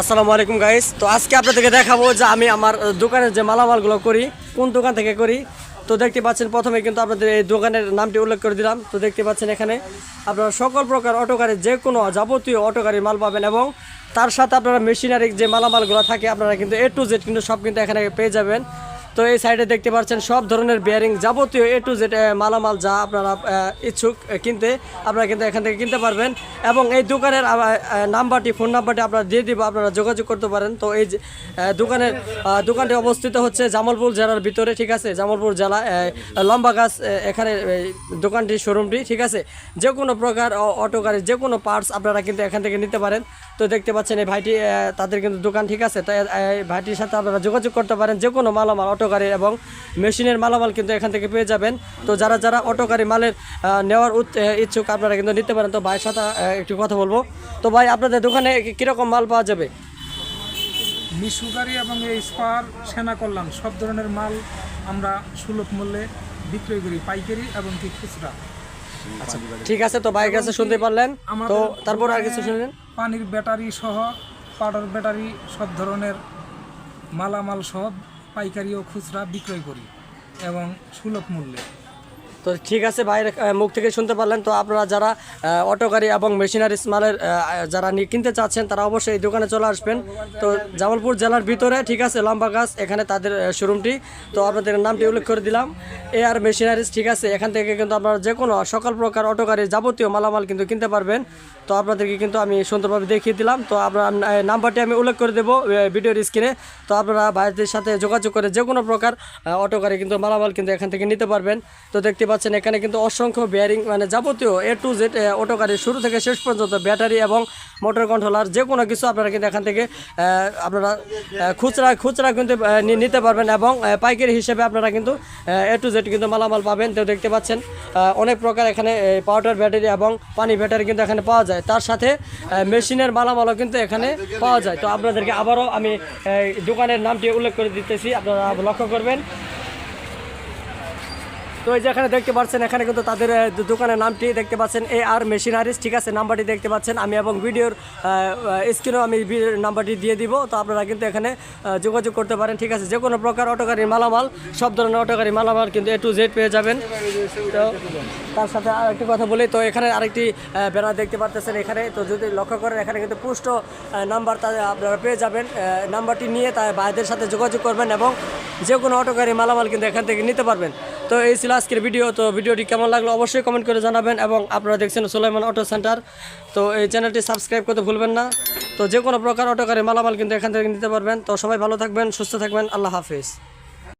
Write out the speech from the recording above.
আসসালামু আলাইকুম গাইস তো আজকে আপনাদেরকে দেখাবো যে আমি আমার দোকানের যে মালামালগুলো করি, কোন দোকান থেকে করি। তো দেখতে পাচ্ছেন প্রথমে কিন্তু আপনাদের এই দোকানের নামটি উল্লেখ করে দিলাম। তো দেখতে পাচ্ছেন এখানে আপনারা সকল প্রকার অটো গাড়ির যে কোনো যাবতীয় অটো গাড়ির মাল পাবেন এবং তার সাথে আপনারা মেশিনারি যে মালামালগুলো থাকে, আপনারা কিন্তু এ টু জেড কিন্তু সব কিন্তু এখানে পেয়ে যাবেন। তো এই সাইডে দেখতে পাচ্ছেন সব ধরনের বেয়ারিং যাবতীয় এ টু জেড মালামাল যা আপনারা ইচ্ছুক কিনতে, আপনারা কিন্তু এখান থেকে কিনতে পারবেন। এবং এই দোকানের নাম্বারটি ফোন নাম্বারটি আপনারা দিয়ে দিব, আপনারা যোগাযোগ করতে পারেন। তো এই দোকানের দোকানটি অবস্থিত হচ্ছে জামালপুর জেলার ভিতরে, ঠিক আছে? জামালপুর জেলা লম্বা গাছ এখানে দোকানটি শোরুমটি ঠিক আছে? যে কোনো প্রকার অটো গাড়ির যে কোনো পার্টস আপনারা কিন্তু এখান থেকে নিতে পারেন। তো দেখতে পাচ্ছেন এই ভাইটি তাদের কিন্তু দোকান, ঠিক আছে? তো ভাইটির সাথে আপনারা যোগাযোগ করতে পারেন। যে কোনো মালামাল, অটো গাড়ি এবং মেশিনের মালামাল কিন্তু এখান থেকে পেয়ে যাবেন। তো যারা যারা অটো গাড়ি মালের নেওয়ার ইচ্ছুক আপনারা কিন্তু নিতে পারেন। তো ভাইয়ের সাথে একটু কথা বলব। তো ভাই আপনাদের দোকানে কীরকম মাল পাওয়া যাবে? মিশু গাড়ি এবং এই স্পার সেনা কল্যাণ সব ধরনের মাল আমরা সুলভ মূল্যে বিক্রয় করি পাইকারি এবং কি খুচরা। ঠিক আছে। তো ভাইয়ের কাছে শুনতে পারলেন। তো তারপর আর কিছু শুনলেন? পানির ব্যাটারি সহ পাউডার ব্যাটারি সব ধরনের মালামাল সহ পাইকারি ও খুচরা বিক্রয় করি এবং সুলভ মূল্যে। তো ঠিক আছে ভাইয়ের মুখ থেকে শুনতে পারলেন। তো আপনারা যারা অটো গাড়ি এবং মেশিনারিস মালের যারা কিনতে চাচ্ছেন, তারা অবশ্যই এই দোকানে চলে আসবেন। তো জামালপুর জেলার ভিতরে, ঠিক আছে, লম্বা গাছ, এখানে তাদের শোরুমটি। তো আপনাদের নামটি উল্লেখ করে দিলাম। এ আর মেশিনারিস ঠিক আছে, এখান থেকে কিন্তু আপনারা যে কোনো সকল প্রকার অটো গাড়ির যাবতীয় মালামাল কিন্তু কিনতে পারবেন। তো আপনাদেরকে কিন্তু আমি সুন্দরভাবে দেখিয়ে দিলাম। তো আপনার নাম্বারটি আমি উল্লেখ করে দেবো ভিডিওর স্ক্রিনে। তো আপনারা ভাইদের সাথে যোগাযোগ করে যে কোনো প্রকার অটো গাড়ি কিন্তু মালামাল কিন্তু এখান থেকে নিতে পারবেন। তো দেখতে পাচ্ছেন। এখানে কিন্তু অসংখ্য বেয়ারিং মানে যাবতীয় এ টু জেড অটো গাড়ির শুরু থেকে শেষ পর্যন্ত ব্যাটারি এবং মোটর কন্ট্রোলার যে কোনো কিছু আপনারা কিন্তু এখান থেকে আপনারা খুচরা খুচরা কিন্তু নিতে পারবেন এবং পাইকারি হিসেবে আপনারা কিন্তু, এ টু জেড কিন্তু মালামাল পাবেন। তো দেখতে পাচ্ছেন অনেক প্রকার এখানে পাউডার ব্যাটারি এবং পানি ব্যাটারি কিন্তু এখানে পাওয়া যায়। তার সাথে মেশিনের মালামালও কিন্তু এখানে পাওয়া যায়। তো আপনাদেরকে আবারও আমি দোকানের নামটি উল্লেখ করে দিতেছি। আপনারা লক্ষ্য করবেন তো এই যে এখানে দেখতে পাচ্ছেন, এখানে কিন্তু তাদের দোকানের নামটি দেখতে পাচ্ছেন এ আর মেশিনারিজ ঠিক আছে? নাম্বারটি দেখতে পাচ্ছেন। আমি এবং ভিডিওর স্ক্রিনেও আমি নাম্বারটি দিয়ে দিব, তো আপনারা কিন্তু এখানে যোগাযোগ করতে পারেন, ঠিক আছে? যে কোনো প্রকার অটো গাড়ির মালামাল, সব ধরনের অটো গাড়ির মালামাল কিন্তু এ টু জেড পেয়ে যাবেন। তো তার সাথে আরেকটি কথা বলি, তো এখানে আরেকটি ব্যানার দেখতে পাচ্ছেন এখানে। তো যদি লক্ষ্য করেন, এখানে কিন্তু পুষ্ট নাম্বার তাদের আপনারা পেয়ে যাবেন। নাম্বারটি নিয়ে তাই ভাইদের সাথে যোগাযোগ করবেন এবং যে কোনো অটো গাড়ির মালামাল কিন্তু এখান থেকে নিতে পারবেন। তো এই ছিল আজকের ভিডিও, তো ভিডিওটি কেমন লাগল অবশ্যই কমেন্ট করে জানাবেন এবং আপনারা দেখছেন সুলাইমান অটো সেন্টার। তো এই চ্যানেলটি সাবস্ক্রাইব করতে ভুলবেন না। তো যে কোনো প্রকার অটো করে মালামাল কিন্তু এখান থেকে নিতে পারবেন। তো সবাই ভালো থাকবেন, সুস্থ থাকবেন। আল্লাহ হাফিজ।